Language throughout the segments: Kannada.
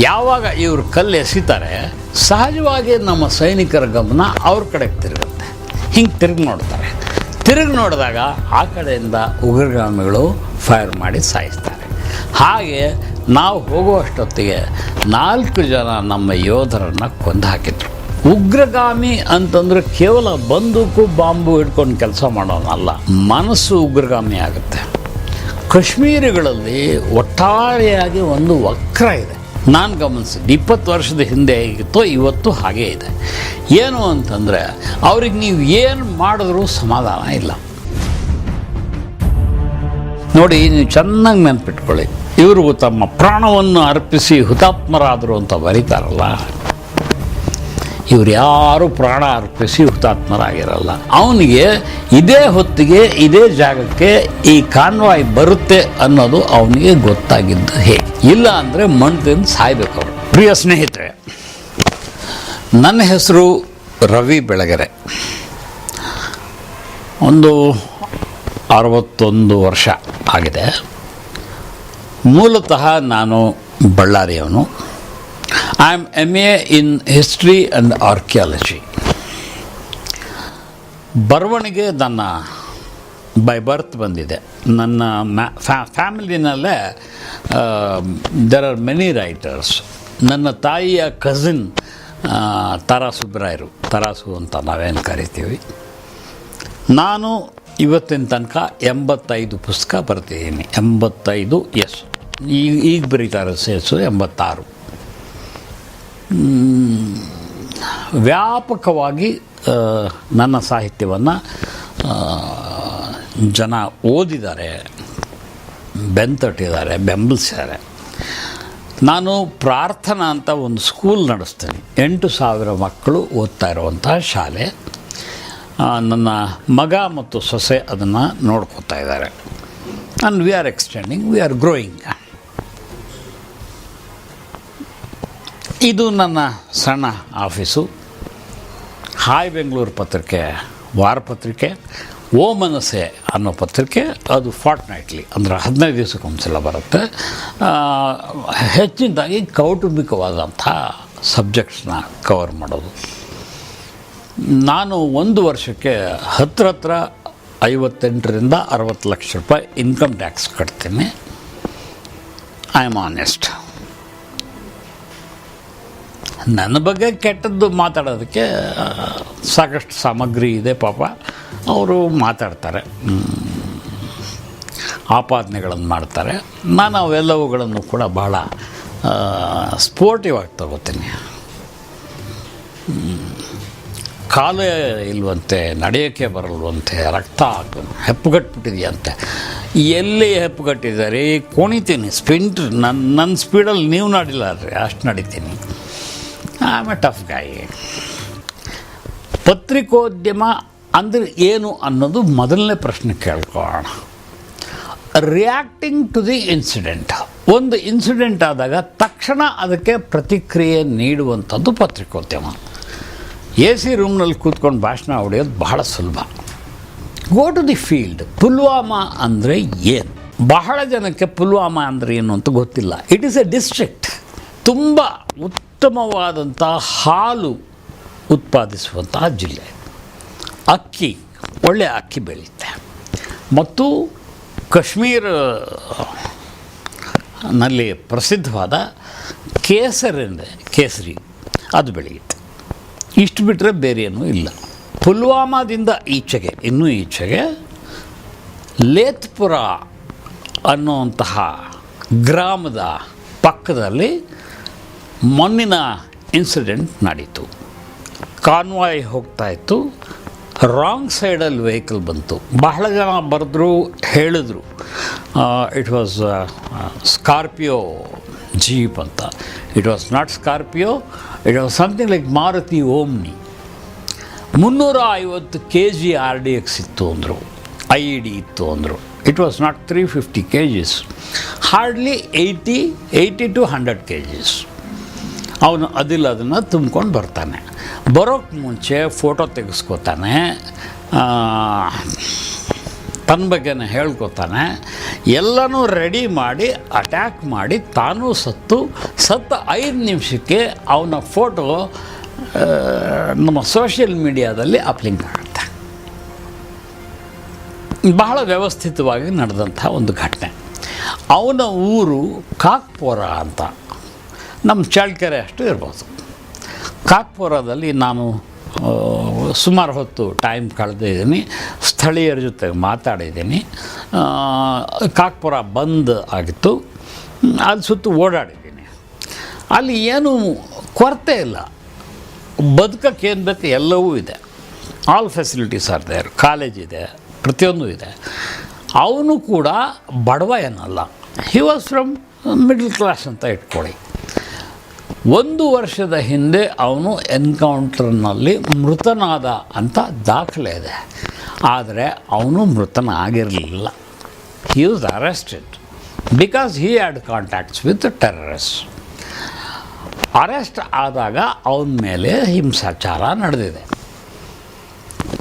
ಯಾವಾಗ ಇವರು ಕಲ್ಲು ಎಸಿತಾರೆ, ಸಹಜವಾಗಿ ನಮ್ಮ ಸೈನಿಕರ ಗಮನ ಅವ್ರ ಕಡೆಗೆ ತಿರುಗುತ್ತೆ. ಹಿಂಗೆ ತಿರುಗಿ ನೋಡ್ತಾರೆ. ತಿರುಗಿ ನೋಡಿದಾಗ ಆ ಕಡೆಯಿಂದ ಉಗ್ರಗಾಮಿಗಳು ಫೈರ್ ಮಾಡಿ ಸಾಯಿಸ್ತಾರೆ. ಹಾಗೆ ನಾವು ಹೋಗುವಷ್ಟೊತ್ತಿಗೆ ನಾಲ್ಕು ಜನ ನಮ್ಮ ಯೋಧರನ್ನು ಕೊಂದು ಹಾಕಿದ್ರು. ಉಗ್ರಗಾಮಿ ಅಂತಂದ್ರೆ ಕೇವಲ ಬಂದೂಕು, ಬಾಂಬು ಹಿಡ್ಕೊಂಡು ಕೆಲಸ ಮಾಡೋನಲ್ಲ, ಮನಸ್ಸು ಉಗ್ರಗಾಮಿ ಆಗುತ್ತೆ. ಕಾಶ್ಮೀರಿಗಳಲ್ಲಿ ಒಟ್ಟಾರೆಯಾಗಿ ಒಂದು ವಕ್ರ ಇದೆ. ನಾನು ಗಮನಿಸಿದ್ದು ಇಪ್ಪತ್ತು ವರ್ಷದ ಹಿಂದೆ ಹೇಗಿತ್ತೋ ಇವತ್ತು ಹಾಗೇ ಇದೆ. ಏನು ಅಂತಂದರೆ, ಅವ್ರಿಗೆ ನೀವು ಏನು ಮಾಡಿದ್ರೂ ಸಮಾಧಾನ ಇಲ್ಲ. ನೋಡಿ, ನೀವು ಚೆನ್ನಾಗಿ ನೆನ್ಪಿಟ್ಕೊಳ್ಳಿ. ಇವರು ತಮ್ಮ ಪ್ರಾಣವನ್ನು ಅರ್ಪಿಸಿ ಹುತಾತ್ಮರಾದರು ಅಂತ ಬರೀತಾರಲ್ಲ. ಇವ್ರು ಯಾರು ಪ್ರಾಣ ಅರ್ಪಿಸಿ ಹುತಾತ್ಮರಾಗಿರಲ್ಲ. ಅವನಿಗೆ ಇದೇ ಹೊತ್ತಿಗೆ, ಇದೇ ಜಾಗಕ್ಕೆ ಈ ಕಾನ್ವಾಯ್ ಬರುತ್ತೆ ಅನ್ನೋದು ಅವನಿಗೆ ಗೊತ್ತಾಗಿದ್ದು ಹೇಗೆ? ಇಲ್ಲ ಅಂದರೆ ಮಣ್ಣಿಂದ ಸಾಯ್ಬೇಕು ಅವರು. ಪ್ರಿಯ ಸ್ನೇಹಿತರೆ, ನನ್ನ ಹೆಸರು ರವಿ ಬೆಳಗೆರೆ. ಒಂದು ಅರವತ್ತೊಂದು ವರ್ಷ ಆಗಿದೆ. ಮೂಲತಃ ನಾನು ಬಳ್ಳಾರಿಯವನು. I am MA in in and Archaeology. ಬರವಣಿಗೆ ನನ್ನ ಬೈ ಬರ್ತ್ ಬಂದಿದೆ. ನನ್ನ ಫ್ಯಾಮಿಲಿನಲ್ಲೇ ದೆರ್ ಆರ್ ಮೆನಿ ರೈಟರ್ಸ್ ನನ್ನ ತಾಯಿಯ ಕಸಿನ್ ತರಾಸು ಸುಬ್ರಾಯರು ತರಾಸು ಅಂತ ನಾವೇನು ಕರಿತೀವಿ? ನಾನು ಇವತ್ತಿನ ತನಕ ಎಂಬತ್ತೈದು ಪುಸ್ತಕ ಬರ್ತಿದ್ದೀನಿ. ಎಂಬತ್ತೈದು, ಎಸ್ ಈಗ ಈಗ ಬರೀತಾರೆ ಸೇಸು ಎಂಬತ್ತಾರು. ವ್ಯಾಪಕವಾಗಿ ನನ್ನ ಸಾಹಿತ್ಯವನ್ನು ಜನ ಓದಿದ್ದಾರೆ, ಬೆಂತಟ್ಟಿದ್ದಾರೆ, ಬೆಂಬಲಿಸಿದ್ದಾರೆ. ನಾನು ಪ್ರಾರ್ಥನಾ ಅಂತ ಒಂದು ಸ್ಕೂಲ್ ನಡೆಸ್ತೇನೆ. ಎಂಟು ಸಾವಿರ ಮಕ್ಕಳು ಓದ್ತಾ ಇರುವಂತಹ ಶಾಲೆ. ನನ್ನ ಮಗ ಮತ್ತು ಸೊಸೆ ಅದನ್ನು ನೋಡ್ಕೋತಾ ಇದ್ದಾರೆ. And we are extending we are growing ಇದು ನನ್ನ ಸಣ್ಣ ಆಫೀಸು. ಹಾಯ್ ಬೆಂಗಳೂರು ಪತ್ರಿಕೆ ವಾರಪತ್ರಿಕೆ ಓ ಮನಸ್ಸೆ ಅನ್ನೋ ಪತ್ರಿಕೆ, ಅದು ಫಾರ್ಟ್ ನೈಟ್ಲಿ ಅಂದರೆ ಹದಿನೈದು ದಿವಸಕ್ಕೊಂದ್ಸಲ ಬರುತ್ತೆ. ಹೆಚ್ಚಿನದಾಗಿ ಕೌಟುಂಬಿಕವಾದಂಥ ಸಬ್ಜೆಕ್ಟ್ಸ್ನ ಕವರ್ ಮಾಡೋದು. ನಾನು ಒಂದು ವರ್ಷಕ್ಕೆ ಹತ್ರ ಹತ್ರ ಐವತ್ತೆಂಟರಿಂದ ಅರವತ್ತು ಲಕ್ಷ ರೂಪಾಯಿ income tax ಕಟ್ತೀನಿ. I am honest. ನನ್ನ ಬಗ್ಗೆ ಕೆಟ್ಟದ್ದು ಮಾತಾಡೋದಕ್ಕೆ ಸಾಕಷ್ಟು ಸಾಮಗ್ರಿ ಇದೆ ಪಾಪ. ಅವರು ಮಾತಾಡ್ತಾರೆ. ಆಪಾದನೆಗಳನ್ನು ಮಾಡ್ತಾರೆ. ನಾನು ಅವೆಲ್ಲವುಗಳನ್ನು ಕೂಡ ಭಾಳ ಸ್ಪೋರ್ಟಿವ್ ಆಗಿ ತಗೋತೀನಿ. ಕಾಲು ಇಲ್ವಂತೆ, ನಡೆಯೋಕ್ಕೆ ಬರಲ್ವಂತೆ, ರಕ್ತ ಹೆಪ್ಪುಗಟ್ಬಿಟ್ಟಿದೆಯಂತೆ ಎಲ್ಲಿ ಹೆಪ್ಪುಗಟ್ಟಿದ್ದಾರೆ? ಕುಣಿತೀನಿ, ಸ್ಪಿಂಟ್ ನನ್ನ ನನ್ನ ಸ್ಪೀಡಲ್ಲಿ ನೀವು ನಡಿಲ್ಲ ರೀ ಅಷ್ಟು ನಡಿತೀನಿ. ಆಮ್ ಎ ಟಫ್ ಗಾಯಿ ಪತ್ರಿಕೋದ್ಯಮ ಅಂದರೆ ಏನು ಅನ್ನೋದು ಮೊದಲನೇ ಪ್ರಶ್ನೆ ಕೇಳ್ಕೊಳ್ಳೋಣ. ರಿಯಾಕ್ಟಿಂಗ್ ಟು ದಿ ಇನ್ಸಿಡೆಂಟ್ ಒಂದು ಇನ್ಸಿಡೆಂಟ್ ಆದಾಗ ತಕ್ಷಣ ಅದಕ್ಕೆ ಪ್ರತಿಕ್ರಿಯೆ ನೀಡುವಂಥದ್ದು ಪತ್ರಿಕೋದ್ಯಮ. ಎ ಸಿ ರೂಮ್ನಲ್ಲಿ ಕೂತ್ಕೊಂಡು ಭಾಷಣ ಹೊಡೆಯೋದು ಬಹಳ ಸುಲಭ. Go to the field Pulwama ಅಂದರೆ ಏನು? ಬಹಳ ಜನಕ್ಕೆ ಪುಲ್ವಾಮಾ ಅಂದರೆ ಏನು ಅಂತ ಗೊತ್ತಿಲ್ಲ. ಇಟ್ ಈಸ್ ಎ ಡಿಸ್ಟ್ರಿಕ್ಟ್ ತುಂಬ ಉತ್ತಮವಾದಂಥ ಹಾಲು ಉತ್ಪಾದಿಸುವಂತಹ ಜಿಲ್ಲೆ. ಅಕ್ಕಿ ಒಳ್ಳೆಯ ಅಕ್ಕಿ ಬೆಳೆಯುತ್ತೆ. ಮತ್ತು ಕಾಶ್ಮೀರ ನಲ್ಲಿ ಪ್ರಸಿದ್ಧವಾದ ಕೇಸರಿಂದ ಕೇಸರಿ, ಅದು ಬೆಳೆಯುತ್ತೆ. ಇಷ್ಟು ಬಿಟ್ಟರೆ ಬೇರೆ ಇಲ್ಲ. ಪುಲ್ವಾಮಾದಿಂದ ಈಚೆಗೆ, ಇನ್ನೂ ಈಚೆಗೆ ಲೇತ್ಪುರ ಅನ್ನುವಂತಹ ಗ್ರಾಮದ ಪಕ್ಕದಲ್ಲಿ ಮೊನ್ನಿನ ಇನ್ಸಿಡೆಂಟ್ ನಡೀತು ಕಾನ್ವಾಯ್ ಹೋಗ್ತಾ ಇತ್ತು. ರಾಂಗ್ ಸೈಡಲ್ಲಿ ವೆಹಿಕಲ್ ಬಂತು. ಬಹಳ ಜನ ಬರೆದ್ರು, ಹೇಳಿದ್ರು. ಇಟ್ ವಾಸ್ ಸ್ಕಾರ್ಪಿಯೋ ಜೀಪ್ ಅಂತ it was not Scorpio it was something like Maruti Omni ಮುನ್ನೂರ ಐವತ್ತು K G R D X ಇತ್ತು ಅಂದರು. ಐ ಇ ಡಿ ಇತ್ತು ಅಂದರು. It was not three fifty K Gs hardly eighty eighty to hundred K Gs ಅವನು ಅದಿಲ್ಲ ಅದನ್ನು ತುಂಬ್ಕೊಂಡು ಬರ್ತಾನೆ. ಬರೋಕ್ಕೆ ಮುಂಚೆ ಫೋಟೋ ತೆಗೆಸ್ಕೋತಾನೆ. ತನ್ನ ಬಗ್ಗೆನೇ ಹೇಳ್ಕೊತಾನೆ. ಎಲ್ಲನೂ ರೆಡಿ ಮಾಡಿ ಅಟ್ಯಾಕ್ ಮಾಡಿ, ತಾನೂ ಸತ್ತು. ಸತ್ತ ಐದು ನಿಮಿಷಕ್ಕೆ ಅವನ ಫೋಟೋ ನಮ್ಮ ಸೋಷಿಯಲ್ ಮೀಡಿಯಾದಲ್ಲಿ ಅಪ್ಲಿಂಗ್ ಆಗುತ್ತೆ. ಬಹಳ ವ್ಯವಸ್ಥಿತವಾಗಿ ನಡೆದಂಥ ಒಂದು ಘಟನೆ. ಅವನ ಊರು ಕಾಕ್ಪೋರ ಅಂತ. ನಮ್ಮ ಚಳ್ಳಕೆರೆ ಅಷ್ಟು ಇರ್ಬೋದು. ಕಾಕ್ಪುರದಲ್ಲಿ ನಾನು ಸುಮಾರು ಹೊತ್ತು ಟೈಮ್ ಕಳೆದಿದ್ದೀನಿ ಸ್ಥಳೀಯರ ಜೊತೆ ಮಾತಾಡಿದ್ದೀನಿ ಕಾಕ್ಪುರ ಬಂದ್ ಆಗಿತ್ತು. ಅಲ್ಲಿ ಸುತ್ತು ಓಡಾಡಿದ್ದೀನಿ. ಅಲ್ಲಿ ಏನು ಕೊರತೆ ಇಲ್ಲ. ಬದುಕಕ್ಕೆ ಏನು ಬೇಕು ಎಲ್ಲವೂ ಇದೆ. All facilities are there college ಇದೆ, ಪ್ರತಿಯೊಂದು ಇದೆ. ಅವನು ಕೂಡ ಬಡವ ಏನಲ್ಲ he was from middle class ಅಂತ ಇಟ್ಕೊಳ್ಳಿ. ಒಂದು ವರ್ಷದ ಹಿಂದೆ ಅವನು ಎನ್ಕೌಂಟ್ರ್ನಲ್ಲಿ ಮೃತನಾದ ಅಂತ ದಾಖಲೆ ಇದೆ. ಆದರೆ ಅವನು ಮೃತನ ಆಗಿರಲಿಲ್ಲ he was arrested because he had contacts with terrorist arrest ಆದಾಗ ಅವನ ಮೇಲೆ ಹಿಂಸಾಚಾರ ನಡೆದಿದೆ.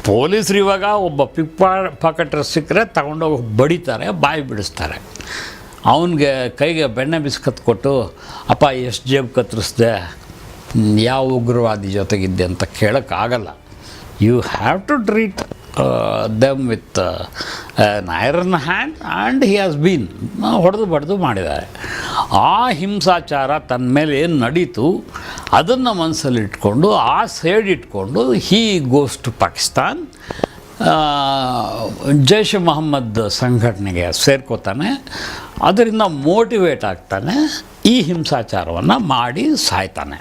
ಪೊಲೀಸರು ಇವಾಗ ಒಬ್ಬ ಪಿಕ್ ಪಾಕೆಟರ್ ಸಿಕ್ಕರೆ ತಗೊಂಡೋಗಿ ಬಡಿತಾರೆ, ಬಾಯಿ ಬಿಡಿಸ್ತಾರೆ. ಅವನಿಗೆ ಕೈಗೆ ಬೆಣ್ಣೆ ಬಿಸ್ಕತ್ ಕೊಟ್ಟು, ಅಪ್ಪ ಎಷ್ಟು ಜೇಬ್ ಕತ್ತರಿಸ್ದೆ? ಯಾವ ಉಗ್ರವಾದಿ ಜೊತೆಗಿದ್ದೆ ಅಂತ ಕೇಳೋಕ್ಕಾಗಲ್ಲ you have to treat them with iron hand and he has been ಹೊಡೆದು ಬಡ್ದು ಮಾಡಿದ್ದಾರೆ. ಆ ಹಿಂಸಾಚಾರ ತನ್ನ ಮೇಲೆ ಏನು ನಡೀತು? ಅದನ್ನು ಮನಸ್ಸಲ್ಲಿಟ್ಕೊಂಡು ಆ ಸೈಡ್ ಇಟ್ಕೊಂಡು he goes to Pakistan Jaish Mohammed ಸಂಘಟನೆಗೆ ಸೇರ್ಕೋತಾನೆ, ಅದರಿಂದ ಮೋಟಿವೇಟ್ ಆಗ್ತಾನೆ, ಈ ಹಿಂಸಾಚಾರವನ್ನು ಮಾಡಿ ಸಾಯ್ತಾನೆ.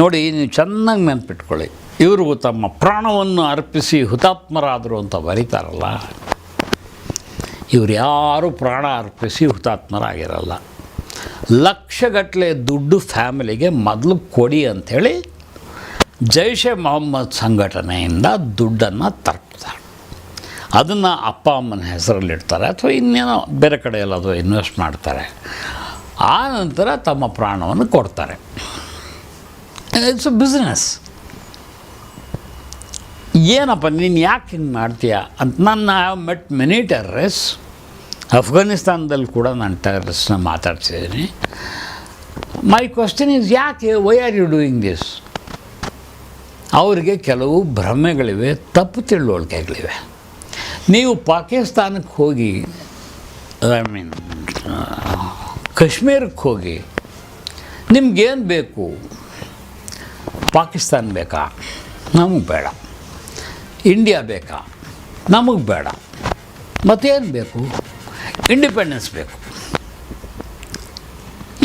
ನೋಡಿ, ನೀವು ಚೆನ್ನಾಗಿ ನೆನ್ಪಿಟ್ಕೊಳ್ಳಿ. ಇವರು ತಮ್ಮ ಪ್ರಾಣವನ್ನು ಅರ್ಪಿಸಿ ಹುತಾತ್ಮರಾದರು ಅಂತ ಬರೀತಾರಲ್ಲ, ಇವರು ಯಾರೂ ಪ್ರಾಣ ಅರ್ಪಿಸಿ ಹುತಾತ್ಮರಾಗಿರಲ್ಲ. ಲಕ್ಷಗಟ್ಟಲೆ ದುಡ್ಡು ಫ್ಯಾಮಿಲಿಗೆ ಮೊದಲು ಕೊಡಿ ಅಂಥೇಳಿ ಜೈಷೆ ಮೊಹಮ್ಮದ್ ಸಂಘಟನೆಯಿಂದ ದುಡ್ಡನ್ನು ತರ್ತಾರೆ ಅದನ್ನು ಅಪ್ಪ ಅಮ್ಮನ ಹೆಸರಲ್ಲಿ ಇಡ್ತಾರೆ ಅಥವಾ ಇನ್ನೇನೋ ಬೇರೆ ಕಡೆ ಅದು ಇನ್ವೆಸ್ಟ್ ಮಾಡ್ತಾರೆ. ಆ ನಂತರ ತಮ್ಮ ಪ್ರಾಣವನ್ನು ಕೊಡ್ತಾರೆ. ಇಟ್ಸ್ ಅ ಬಿಸ್ನೆಸ್ ಏನಪ್ಪ, ನೀನು ಯಾಕೆ ಹಿಂಗೆ ಮಾಡ್ತೀಯ ಅಂತ ನಾನು I have met many terrorist ಅಫ್ಘಾನಿಸ್ತಾನದಲ್ಲಿ ಕೂಡ ನಾನು ಟೆರ್ರರಿಸ್ಟ್ನ ಮಾತಾಡ್ತಿದ್ದೀನಿ. ಮೈ ಕ್ವಶನ್ ಈಸ್ ಯಾಕೆ why are you doing this ಅವರಿಗೆ ಕೆಲವು ಭ್ರಮೆಗಳಿವೆ, ತಪ್ಪು ತಿಳುವಳಿಕೆಗಳಿವೆ. ನೀವು ಪಾಕಿಸ್ತಾನಕ್ಕೆ ಹೋಗಿ, ಐ ಮೀನ್ ಕಾಶ್ಮೀರಕ್ಕೆ ಹೋಗಿ, ನಿಮ್ಗೇನು ಬೇಕು? ಪಾಕಿಸ್ತಾನ ಬೇಕಾ? ನಮಗೆ ಬೇಡ. ಇಂಡಿಯಾ ಬೇಕಾ? ನಮಗೆ ಬೇಡ. ಮತ್ತೇನು ಬೇಕು? ಇಂಡಿಪೆಂಡೆನ್ಸ್ ಬೇಕು.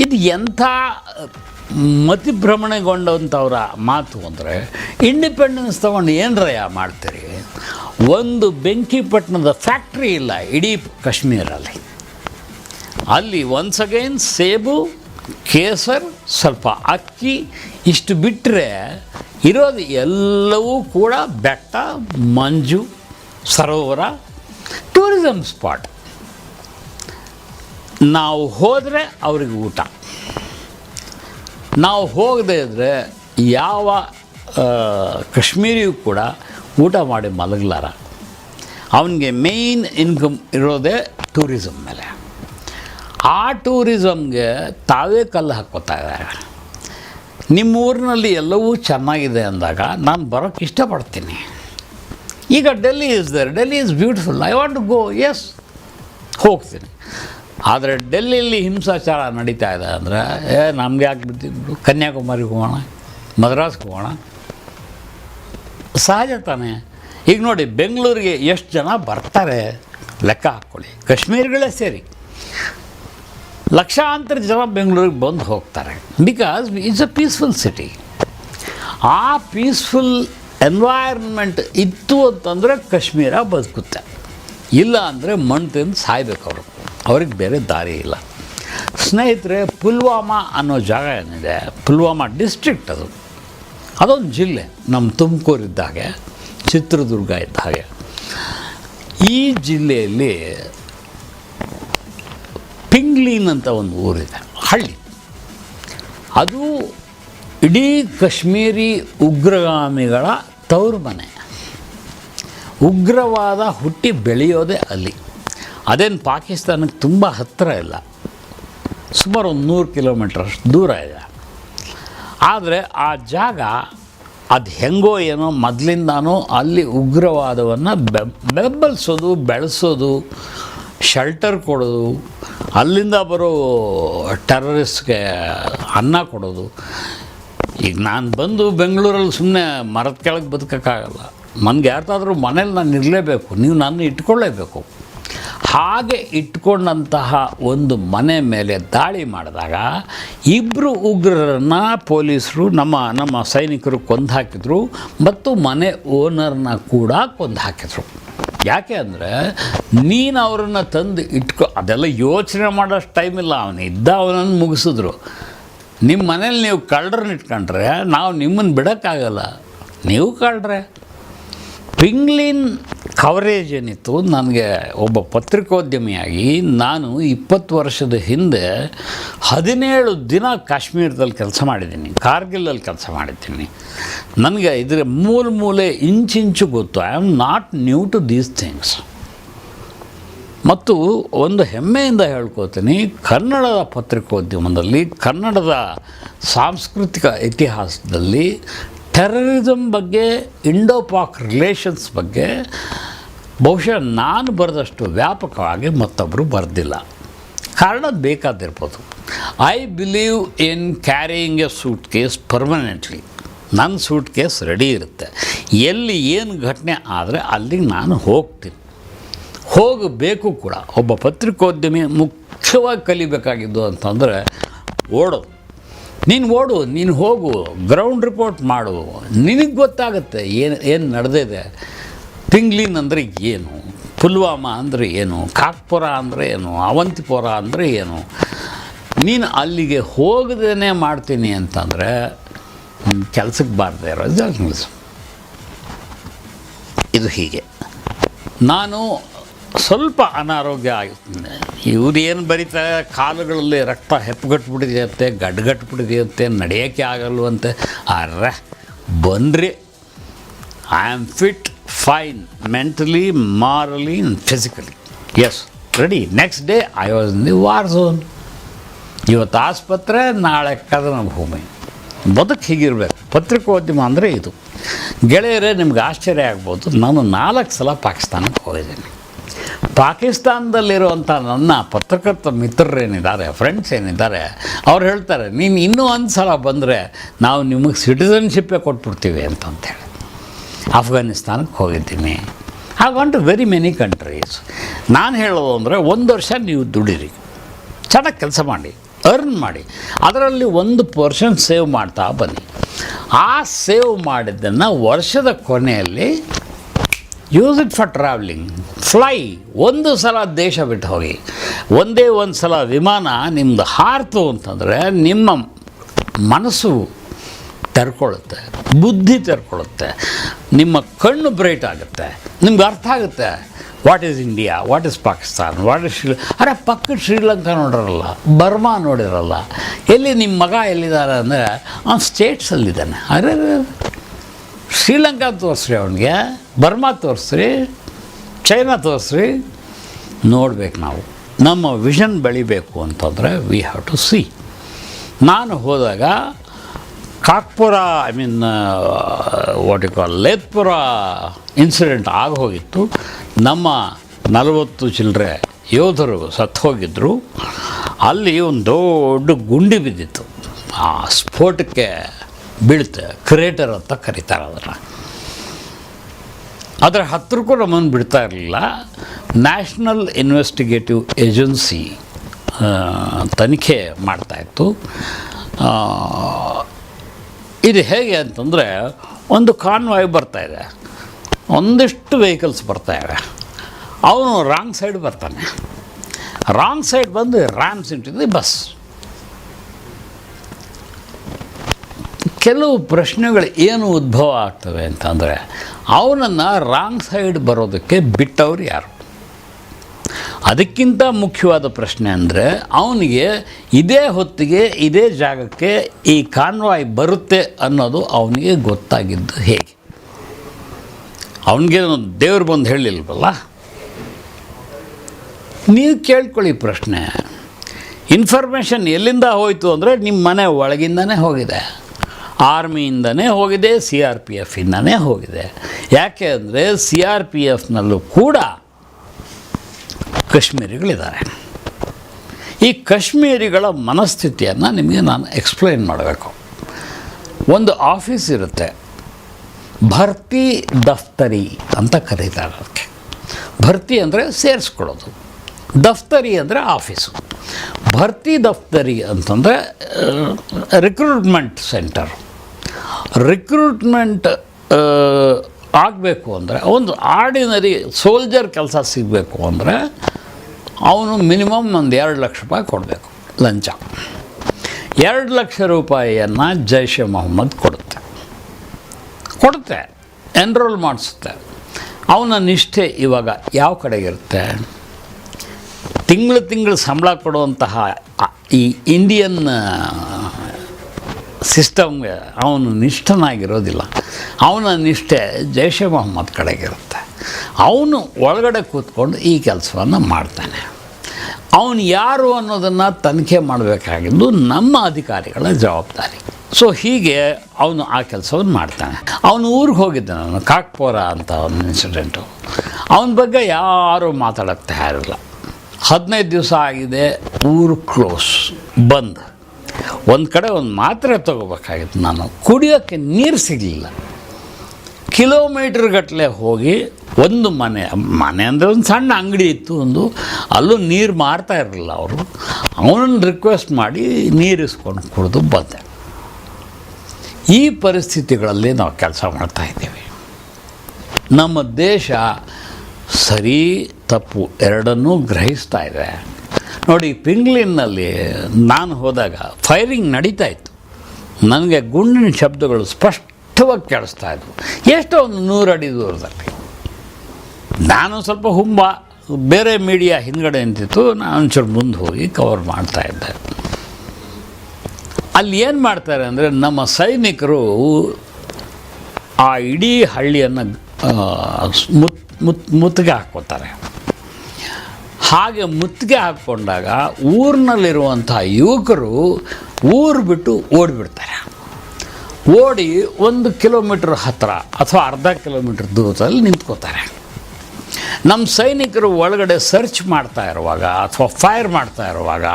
ಇದು ಎಂಥ ಮತಿಭ್ರಮಣೆಗೊಂಡಂಥವ್ರ ಮಾತು ಅಂದರೆ, ಇಂಡಿಪೆಂಡೆನ್ಸ್ ತೊಗೊಂಡು ಏನರಯ್ಯ ಮಾಡ್ತೀರಿ? ಒಂದು ಬೆಂಕಿಪಟ್ಟಣದ ಫ್ಯಾಕ್ಟ್ರಿ ಇಲ್ಲ, ಇಡೀ ಕಾಶ್ಮೀರಲ್ಲಿ ಅಲ್ಲಿ ಒನ್ಸ್ ಅಗೈನ್ ಸೇಬು, ಕೇಸರ್, ಸ್ವಲ್ಪ ಅಕ್ಕಿ, ಇಷ್ಟು ಬಿಟ್ಟರೆ ಇರೋದು ಎಲ್ಲವೂ ಕೂಡ ಬೆಟ್ಟ, ಮಂಜು, ಸರೋವರ ಟೂರಿಸಮ್ ಸ್ಪಾಟ್ ನಾವು ಹೋದರೆ ಅವ್ರಿಗೆ ಊಟ. ನಾವು ಹೋಗದೇ ಇದ್ದರೆ ಯಾವ ಕಾಶ್ಮೀರಿಯೂ ಕೂಡ ಊಟ ಮಾಡಿ ಮಲಗಲಾರ. ಅವನಿಗೆ ಮೇಯ್ನ್ ಇನ್ಕಮ್ ಇರೋದೇ ಟೂರಿಸಮ್ ಮೇಲೆ. ಆ ಟೂರಿಸಮ್ಗೆ ತಾವೇ ಕಲ್ಲು ಹಾಕ್ಕೋತಾ ಇದ್ದಾರೆ. ನಿಮ್ಮ ಊರಿನಲ್ಲಿ ಎಲ್ಲವೂ ಚೆನ್ನಾಗಿದೆ ಅಂದಾಗ ನಾನು ಬರೋಕ್ಕೆ ಇಷ್ಟಪಡ್ತೀನಿ. ಈಗ Delhi is there Delhi is beautiful I want to go yes ಹೋಗ್ತೀನಿ. ಆದರೆ ಡೆಲ್ಲಿಯಲ್ಲಿ ಹಿಂಸಾಚಾರ ನಡೀತಾ ಇದೆ ಅಂದರೆ, ಏ, ನಮಗೆ ಯಾಕೆ ಬಿಟ್ಟಿದ್ದು ಕನ್ಯಾಕುಮಾರಿಗೆ ಹೋಗೋಣ, ಮದ್ರಾಸ್ಗೆ ಹೋಗೋಣ. ಸಹಜ ತಾನೆ? ಈಗ ನೋಡಿ, ಬೆಂಗಳೂರಿಗೆ ಎಷ್ಟು ಜನ ಬರ್ತಾರೆ ಲೆಕ್ಕ ಹಾಕ್ಕೊಳ್ಳಿ. ಕಾಶ್ಮೀರಿಗಳೇ ಸೇರಿ. ಲಕ್ಷಾಂತರ ಜನ ಬೆಂಗಳೂರಿಗೆ ಬಂದು ಹೋಗ್ತಾರೆ. Because it's a peaceful city ಆ ಪೀಸ್ಫುಲ್ ಎನ್ವೈರ್ಮೆಂಟ್ ಇತ್ತು ಅಂತಂದರೆ ಕಾಶ್ಮೀರ ಬದುಕುತ್ತೆ. ಇಲ್ಲ ಅಂದರೆ ಮಣ್ಣು ತಿಂದು ಸಾಯ್ಬೇಕು ಅವರು. ಅವ್ರಿಗೆ ಬೇರೆ ದಾರಿ ಇಲ್ಲ. ಸ್ನೇಹಿತರೆ, ಪುಲ್ವಾಮಾ ಅನ್ನೋ ಜಾಗ ಏನಿದೆ? ಪುಲ್ವಾಮಾ ಡಿಸ್ಟ್ರಿಕ್ಟ್ ಅದು. ಅದೊಂದು ಜಿಲ್ಲೆ, ನಮ್ಮ ತುಮಕೂರು ಇದ್ದ ಹಾಗೆ ಚಿತ್ರದುರ್ಗ ಇದ್ದ ಹಾಗೆ. ಈ ಜಿಲ್ಲೆಯಲ್ಲಿ ಪಿಂಗ್ಲೀನ್ ಅಂತ ಒಂದು ಊರಿದೆ, ಹಳ್ಳಿ. ಅದು ಇಡೀ ಕಾಶ್ಮೀರಿ ಉಗ್ರಗಾಮಿಗಳ ತವರು ಮನೆ ಉಗ್ರವಾದ ಹುಟ್ಟಿ ಬೆಳೆಯೋದೇ ಅಲ್ಲಿ. ಅದೇನು ಪಾಕಿಸ್ತಾನಕ್ಕೆ ತುಂಬ ಹತ್ತಿರ ಇಲ್ಲ. ಸುಮಾರು ಒಂದು ನೂರು ಕಿಲೋಮೀಟರ್ ದೂರ ಇದೆ. ಆದರೆ ಆ ಜಾಗ ಅದು ಹೆಂಗೋ ಏನೋ ಮೊದಲಿಂದಾನೂ ಅಲ್ಲಿ ಉಗ್ರವಾದವನ್ನು ಬೆಂಬಲಿಸೋದು, ಬೆಳೆಸೋದು ಶೆಲ್ಟರ್ ಕೊಡೋದು, ಅಲ್ಲಿಂದ ಬರೋ ಟೆರರಿಸ್ಟ್ಗೆ ಅನ್ನ ಕೊಡೋದು. ಈಗ ನಾನು ಬಂದು ಬೆಂಗಳೂರಲ್ಲಿ ಸುಮ್ಮನೆ ಮರದ ಕೆಳಗೆ ಬದುಕೋಕ್ಕಾಗಲ್ಲ. ನನಗೆ ಯಾರ್ದಾದ್ರೂ ಮನೇಲಿ ನಾನು ಇರಲೇಬೇಕು. ನೀವು ನನ್ನ ಇಟ್ಕೊಳ್ಳೇಬೇಕು. ಹಾಗೆ ಇಟ್ಕೊಂಡಂತಹ ಒಂದು ಮನೆ ಮೇಲೆ ದಾಳಿ ಮಾಡಿದಾಗ ಇಬ್ಬರು ಉಗ್ರರನ್ನು ಪೊಲೀಸರು ನಮ್ಮ ನಮ್ಮ ಸೈನಿಕರು ಕೊಂದು ಹಾಕಿದರು ಮತ್ತು ಮನೆ ಓನರ್ನ ಕೂಡ ಕೊಂದು ಹಾಕಿದರು ಯಾಕೆ ಅಂದರೆ ನೀನು ಅವರನ್ನು ತಂದು ಇಟ್ಕೊ, ಅದೆಲ್ಲ ಯೋಚನೆ ಮಾಡೋಷ್ಟು ಟೈಮ್ ಇಲ್ಲ, ಅವನು ಇದ್ದ ಅವನನ್ನು ಮುಗಿಸಿದ್ರು. ನಿಮ್ಮ ಮನೇಲಿ ನೀವು ಕಳ್ಳರನ್ನ ಇಟ್ಕೊಂಡ್ರೆ ನಾವು ನಿಮ್ಮನ್ನು ಬಿಡೋಕ್ಕಾಗಲ್ಲ. ನೀವು ಕಳ್ರೆ ಪಿಂಗ್ಲಿನ್ ಕವರೇಜ್ ಏನಿತ್ತು, ನನಗೆ ಒಬ್ಬ ಪತ್ರಿಕೋದ್ಯಮಿಯಾಗಿ ನಾನು ಇಪ್ಪತ್ತು ವರ್ಷದ ಹಿಂದೆ ಹದಿನೇಳು ದಿನ ಕಾಶ್ಮೀರದಲ್ಲಿ ಕೆಲಸ ಮಾಡಿದ್ದೀನಿ, ಕಾರ್ಗಿಲಲ್ಲಿ ಕೆಲಸ ಮಾಡಿದ್ದೀನಿ. ನನಗೆ ಇದರ ಮೂಲ ಮೂಲೆ ಇಂಚಿಂಚು ಗೊತ್ತು I am not new to these things ಮತ್ತು ಒಂದು ಹೆಮ್ಮೆಯಿಂದ ಹೇಳ್ಕೊತೀನಿ, ಕನ್ನಡದ ಪತ್ರಿಕೋದ್ಯಮದಲ್ಲಿ, ಕನ್ನಡದ ಸಾಂಸ್ಕೃತಿಕ ಇತಿಹಾಸದಲ್ಲಿ ಟೆರರಿಸಮ್ ಬಗ್ಗೆ ಇಂಡೋ ಪಾಕ್ ರಿಲೇಷನ್ಸ್ ಬಗ್ಗೆ, ಬಹುಶಃ ನಾನು ಬರೆದಷ್ಟು ವ್ಯಾಪಕವಾಗಿ ಮತ್ತೊಬ್ಬರು ಬರೆದಿಲ್ಲ. ಕಾರಣ ಬೇಕಾದಿರ್ಬೋದು. I believe in carrying a suitcase permanently ನನ್ನ ಸೂಟ್ ಕೇಸ್ ರೆಡಿ ಇರುತ್ತೆ. ಎಲ್ಲಿ ಏನು ಘಟನೆ ಆದರೆ ಅಲ್ಲಿಗೆ ನಾನು ಹೋಗ್ತೀನಿ. ಹೋಗಬೇಕು ಕೂಡ. ಒಬ್ಬ ಪತ್ರಿಕೋದ್ಯಮಿ ಮುಖ್ಯವಾಗಿ ಕಲಿಬೇಕಾಗಿದ್ದು ಅಂತಂದರೆ ಓಡೋದು. ನೀನು ಓಡು, ನೀನು ಹೋಗು ಗ್ರೌಂಡ್ ರಿಪೋರ್ಟ್ ಮಾಡು. ನಿನಗೆ ಗೊತ್ತಾಗುತ್ತೆ ಏನು ಏನು ನಡೆದಿದೆ. ತಿಂಗ್ಲಿನ್ ಅಂದರೆ ಏನು? ಪುಲ್ವಾಮಾ ಅಂದರೆ ಏನು? ಕಾಕ್ಪುರ ಅಂದರೆ ಏನು? ಅವಂತಿಪುರ ಅಂದರೆ ಏನು? ನೀನು ಅಲ್ಲಿಗೆ ಹೋಗದೇ ಮಾಡ್ತೀನಿ ಅಂತಂದರೆ ಕೆಲಸಕ್ಕೆ ಬಾರದೇ ಇರೋದು ಇದು ಹೀಗೆ. ನಾನು ಸ್ವಲ್ಪ ಅನಾರೋಗ್ಯ ಆಗುತ್ತೆ ಏನು ಬರೀತಾರೆ? ಕಾಲುಗಳಲ್ಲಿ ರಕ್ತ ಹೆಪ್ಪುಗಟ್ಬಿಟ್ಟಿದೆಯಂತೆ ಗಡ್ಗಟ್ಬಿಟ್ಟಿದೆಯಂತೆ ನಡೆಯೋಕ್ಕೆ ಆಗಲ್ವಂತೆ ಅರೆ ಬನ್ರಿ I am fit fine mentally morally physically yes ready next day I was in the war zone ಇವತ್ತು ಆಸ್ಪತ್ರೆ, ನಾಳೆ ಕದನ ಭೂಮಿ. ಬದುಕು ಹೀಗಿರಬೇಕು. ಪತ್ರಿಕೋದ್ಯಮ ಅಂದರೆ ಇದು. ಗೆಳೆಯರೇ, ನಿಮ್ಗೆ ಆಶ್ಚರ್ಯ ಆಗ್ಬೋದು. ನಾನು ನಾಲ್ಕು ಸಲ ಪಾಕಿಸ್ತಾನಕ್ಕೆ ಹೋಗಿದ್ದೀನಿ. ಪಾಕಿಸ್ತಾನದಲ್ಲಿರುವಂಥ ನನ್ನ ಪತ್ರಕರ್ತ ಮಿತ್ರರೇನಿದ್ದಾರೆ ಫ್ರೆಂಡ್ಸ್ ಏನಿದ್ದಾರೆ, ಅವ್ರು ಹೇಳ್ತಾರೆ, ನೀನು ಇನ್ನೂ ಒಂದು ಸಲ ಬಂದರೆ ನಾವು ನಿಮಗೆ ಸಿಟಿಸನ್ಶಿಪ್ಪೇ ಕೊಟ್ಬಿಡ್ತೀವಿ ಅಂತಂತೇಳಿ ಅಫ್ಘಾನಿಸ್ತಾನಕ್ಕೆ ಹೋಗಿದ್ದೀನಿ. I want very many countries ನಾನು ಹೇಳೋದು ಅಂದರೆ ಒಂದು ವರ್ಷ ನೀವು ದುಡೀರಿ. ಚೆನ್ನಾಗಿ ಕೆಲಸ ಮಾಡಿ ಅರ್ನ್ ಮಾಡಿ. ಅದರಲ್ಲಿ ಒಂದು ಪರ್ಸೆಂಟ್ ಸೇವ್ ಮಾಡ್ತಾ ಬನ್ನಿ. ಆ ಸೇವ್ ಮಾಡಿದ್ದನ್ನು ವರ್ಷದ ಕೊನೆಯಲ್ಲಿ use it for travelling fly ಒಂದು ಸಲ ದೇಶ ಬಿಟ್ಟು ಹೋಗಿ. ಒಂದೇ ಒಂದು ಸಲ ವಿಮಾನ ನಿಮ್ಮದು ಹಾರ್ತು ಅಂತಂದರೆ ನಿಮ್ಮ ಮನಸ್ಸು ತೆರ್ಕೊಳ್ಳುತ್ತೆ. ಬುದ್ಧಿ ತೆರ್ಕೊಳ್ಳುತ್ತೆ. ನಿಮ್ಮ ಕಣ್ಣು ಬ್ರೈಟ್ ಆಗುತ್ತೆ. ನಿಮ್ಗೆ ಅರ್ಥ ಆಗುತ್ತೆ. What is India what is Pakistan what is Sri ಅರೆ ಪಕ್ಕ ಶ್ರೀಲಂಕಾ ನೋಡಿರಲ್ಲ. ಬರ್ಮಾ ನೋಡಿರಲ್ಲ. ಎಲ್ಲಿ ನಿಮ್ಮ ಮಗ ಎಲ್ಲಿದ್ದಾರೆ ಅಂದರೆ ಅವ್ನು ಸ್ಟೇಟ್ಸಲ್ಲಿದ್ದಾನೆ ಅರೆ. ಶ್ರೀಲಂಕಾ ತೋರಿಸ್ರಿ ಅವನಿಗೆ, ಬರ್ಮಾ ತೋರಿಸ್ರಿ, ಚೈನಾ ತೋರಿಸ್ರಿ, ನೋಡ್ಬೇಕು ನಾವು. ನಮ್ಮ ವಿಷನ್ ಬೆಳಿಬೇಕು ಅಂತಂದರೆ ವಿ ಹ್ಯಾವ್ ಟು ಸಿ ನಾನು ಹೋದಾಗ Kakpura I mean what you call Lethpora incident ಆಗೋಗಿತ್ತು ನಮ್ಮ ನಲವತ್ತು ಚಿಲ್ಲರೆ ಯೋಧರು ಸತ್ತು ಹೋಗಿದ್ದರು ಅಲ್ಲಿ ಒಂದು ದೊಡ್ಡ ಗುಂಡಿ ಬಿದ್ದಿತ್ತು. ಆ ಸ್ಫೋಟಕ್ಕೆ ಬೀಳುತ್ತೆ. ಕ್ರೇಟರ್ ಅಂತ ಕರೀತಾರೆ ಅದನ್ನು. ಅದರ ಹತ್ತಿರಕ್ಕೂ ನಮ್ಮನ್ನು ಬಿಡ್ತಾ ಇರಲಿಲ್ಲ. ನ್ಯಾಷನಲ್ ಇನ್ವೆಸ್ಟಿಗೇಟಿವ್ ಏಜೆನ್ಸಿ ತನಿಖೆ ಮಾಡ್ತಾಯಿತ್ತು ಇದು ಹೇಗೆ ಅಂತಂದರೆ ಒಂದು ಕಾನ್ವಾಯ್ ಬರ್ತಾಯಿದೆ ಒಂದಿಷ್ಟು ವೆಹಿಕಲ್ಸ್ ಬರ್ತಾಯಿವೆ ಅವನು ರಾಂಗ್ ಸೈಡ್ ಬರ್ತಾನೆ. ರಾಂಗ್ ಸೈಡ್ ಬಂದು ರ್ಯಾಮ್ಸ್ ಇಂಟಿದೆ ಬಸ್. ಕೆಲವು ಪ್ರಶ್ನೆಗಳು ಏನು ಉದ್ಭವ ಆಗ್ತವೆ ಅಂತಂದರೆ, ಅವನನ್ನು ರಾಂಗ್ ಸೈಡ್ ಬರೋದಕ್ಕೆ ಬಿಟ್ಟವ್ರು ಯಾರು? ಅದಕ್ಕಿಂತ ಮುಖ್ಯವಾದ ಪ್ರಶ್ನೆ ಅಂದರೆ, ಅವನಿಗೆ ಇದೇ ಹೊತ್ತಿಗೆ, ಇದೇ ಜಾಗಕ್ಕೆ ಈ ಕಾನ್ವಾಯ್ ಬರುತ್ತೆ ಅನ್ನೋದು ಅವನಿಗೆ ಗೊತ್ತಾಗಿದ್ದು ಹೇಗೆ? ಅವನಿಗೆ ದೇವ್ರು ಬಂದು ಹೇಳಿಲ್ವಲ್ಲ ನೀವು ಕೇಳ್ಕೊಳ್ಳಿ ಪ್ರಶ್ನೆ. ಇನ್ಫಾರ್ಮೇಷನ್ ಎಲ್ಲಿಂದ ಹೋಯಿತು ಅಂದರೆ ನಿಮ್ಮ ಮನೆ ಒಳಗಿಂದನೇ ಹೋಗಿದೆ. ಆರ್ಮಿಯಿಂದನೇ ಹೋಗಿದೆ, ಸಿ ಆರ್ ಪಿ ಎಫಿಂದನೇ ಹೋಗಿದೆ. ಯಾಕೆ ಅಂದರೆ ಸಿ ಆರ್ ಪಿ ಎಫ್ನಲ್ಲೂ ಕೂಡ ಕಾಶ್ಮೀರಿಗಳಿದ್ದಾರೆ. ಈ ಕಾಶ್ಮೀರಿಗಳ ಮನಸ್ಥಿತಿಯನ್ನು ನಿಮಗೆ ನಾನು ಎಕ್ಸ್ಪ್ಲೈನ್ ಮಾಡಬೇಕು. ಒಂದು ಆಫೀಸ್ ಇರುತ್ತೆ, ಭರ್ತಿ ದಫ್ತರಿ ಅಂತ ಕರೀತಾರೆ ಅದಕ್ಕೆ. ಭರ್ತಿ ಅಂದರೆ ಸೇರಿಸ್ಕೊಳ್ಳೋದು. ದಫ್ತರಿ ಅಂದರೆ ಆಫೀಸು. ಭರ್ತಿ ದಫ್ತರಿ ಅಂತಂದರೆ ರಿಕ್ರೂಟ್ಮೆಂಟ್ ಸೆಂಟರ್ ರಿಕ್ರೂಟ್ಮೆಂಟ್ ಆಗಬೇಕು ಅಂದರೆ, ಒಂದು ಆರ್ಡಿನರಿ ಸೋಲ್ಜರ್ ಕೆಲಸ ಸಿಗಬೇಕು ಅಂದರೆ, ಅವನು ಮಿನಿಮಮ್ ಒಂದು ಎರಡು ಲಕ್ಷ ರೂಪಾಯಿ ಕೊಡಬೇಕು, ಲಂಚ. ಎರಡು ಲಕ್ಷ ರೂಪಾಯಿಯನ್ನು ಜೈಷ್ ಮೊಹಮ್ಮದ್ ಕೊಡುತ್ತೆ. ಕೊಡುತ್ತೆ ಎನ್ರೋಲ್ ಮಾಡಿಸುತ್ತೆ. ಅವನ ನಿಷ್ಠೆ ಇವಾಗ ಯಾವ ಕಡೆಗಿರುತ್ತೆ ತಿಂಗಳು ತಿಂಗಳು ಸಂಬಳ ಕೊಡುವಂತಹ ಈ ಇಂಡಿಯನ್ ಸಿಸ್ಟಮ್ಗೆ ಅವನು ನಿಷ್ಠನಾಗಿರೋದಿಲ್ಲ. ಅವನ ನಿಷ್ಠೆ ಜೈಷೆ ಮೊಹಮ್ಮದ್ ಕಡೆಗಿರುತ್ತೆ. ಅವನು ಒಳಗಡೆ ಕೂತ್ಕೊಂಡು ಈ ಕೆಲಸವನ್ನು ಮಾಡ್ತಾನೆ. ಅವನು ಯಾರು ಅನ್ನೋದನ್ನು ತನಿಖೆ ಮಾಡಬೇಕಾಗಿದ್ದು ನಮ್ಮ ಅಧಿಕಾರಿಗಳ ಜವಾಬ್ದಾರಿ. ಸೊ ಹೀಗೆ ಅವನು ಆ ಕೆಲಸವನ್ನು ಮಾಡ್ತಾನೆ. ಅವನು ಊರಿಗೆ ಹೋಗಿದ್ದ ನಾನು ಕಾಕ್ಪೋರ ಅಂತ ಒಂದು ಇನ್ಸಿಡೆಂಟು ಅವನ ಬಗ್ಗೆ ಯಾರೂ ಮಾತಾಡೋಕ್ಕೆ ತಯಾರಿಲ್ಲ. ಹದಿನೈದು ದಿವಸ ಆಗಿದೆ, ಊರು ಕ್ಲೋಸ್ ಬಂದ್. ಒಂದು ಕಡೆ ಒಂದು ಮಾತ್ರೆ ತೊಗೋಬೇಕಾಗಿತ್ತು ನಾನು. ಕುಡಿಯೋಕ್ಕೆ ನೀರು ಸಿಗಲಿಲ್ಲ. ಕಿಲೋಮೀಟ್ರ್ ಗಟ್ಟಲೆ ಹೋಗಿ ಒಂದು ಮನೆ ಮನೆ ಅಂದರೆ ಒಂದು ಸಣ್ಣ ಅಂಗಡಿ ಇತ್ತು ಒಂದು. ಅಲ್ಲೂ ನೀರು ಮಾರ್ತಾ ಇರಲಿಲ್ಲ ಅವರು. ಅವನನ್ನು ರಿಕ್ವೆಸ್ಟ್ ಮಾಡಿ ನೀರು ಇಸ್ಕೊಂಡು ಕುಡಿದು ಬಂದೆ. ಈ ಪರಿಸ್ಥಿತಿಗಳಲ್ಲಿ ನಾವು ಕೆಲಸ ಮಾಡ್ತಾ ಇದ್ದೀವಿ. ನಮ್ಮ ದೇಶ ಸರಿ ತಪ್ಪು ಎರಡನ್ನೂ ಗ್ರಹಿಸ್ತಾ ಇದೆ. ನೋಡಿ, ಪಿಂಗ್ಲಿನ್ನಲ್ಲಿ ನಾನು ಹೋದಾಗ ಫೈರಿಂಗ್ ನಡೀತಾ ಇತ್ತು. ನನಗೆ ಗುಂಡಿನ ಶಬ್ದಗಳು ಸ್ಪಷ್ಟವಾಗಿ ಕೇಳಿಸ್ತಾ ಇದ್ವು. ಎಷ್ಟೋ ಒಂದು ನೂರು ಅಡಿ ದೂರದಲ್ಲಿ. ನಾನು ಸ್ವಲ್ಪ ಹುಂಬ, ಬೇರೆ ಮೀಡಿಯಾ ಹಿಂದ್ಗಡೆ ನಿಂತಿತ್ತು ನಾನು ಸ್ವಲ್ಪ ಮುಂದೆ ಹೋಗಿ ಕವರ್ ಮಾಡ್ತಾ ಇದ್ದೆ. ಅಲ್ಲಿ ಏನು ಮಾಡ್ತಾರೆ ಅಂದರೆ, ನಮ್ಮ ಸೈನಿಕರು ಆ ಇಡೀ ಹಳ್ಳಿಯನ್ನು ಮುತ್ ಮುತ್, ಮುತ್ತಿಗೆ ಹಾಕ್ಕೋತಾರೆ ಹಾಗೆ ಮುತ್ತಿಗೆ ಹಾಕ್ಕೊಂಡಾಗ ಊರಿನಲ್ಲಿರುವಂಥ ಯುವಕರು ಊರು ಬಿಟ್ಟು ಓಡಿಬಿಡ್ತಾರೆ. ಓಡಿ ಒಂದು ಕಿಲೋಮೀಟ್ರ್ ಹತ್ತಿರ ಅಥವಾ ಅರ್ಧ ಕಿಲೋಮೀಟ್ರ್ ದೂರದಲ್ಲಿ ನಿಂತ್ಕೋತಾರೆ. ನಮ್ಮ ಸೈನಿಕರು ಒಳಗಡೆ ಸರ್ಚ್ ಮಾಡ್ತಾ ಇರುವಾಗ ಅಥವಾ ಫೈರ್ ಮಾಡ್ತಾ ಇರುವಾಗ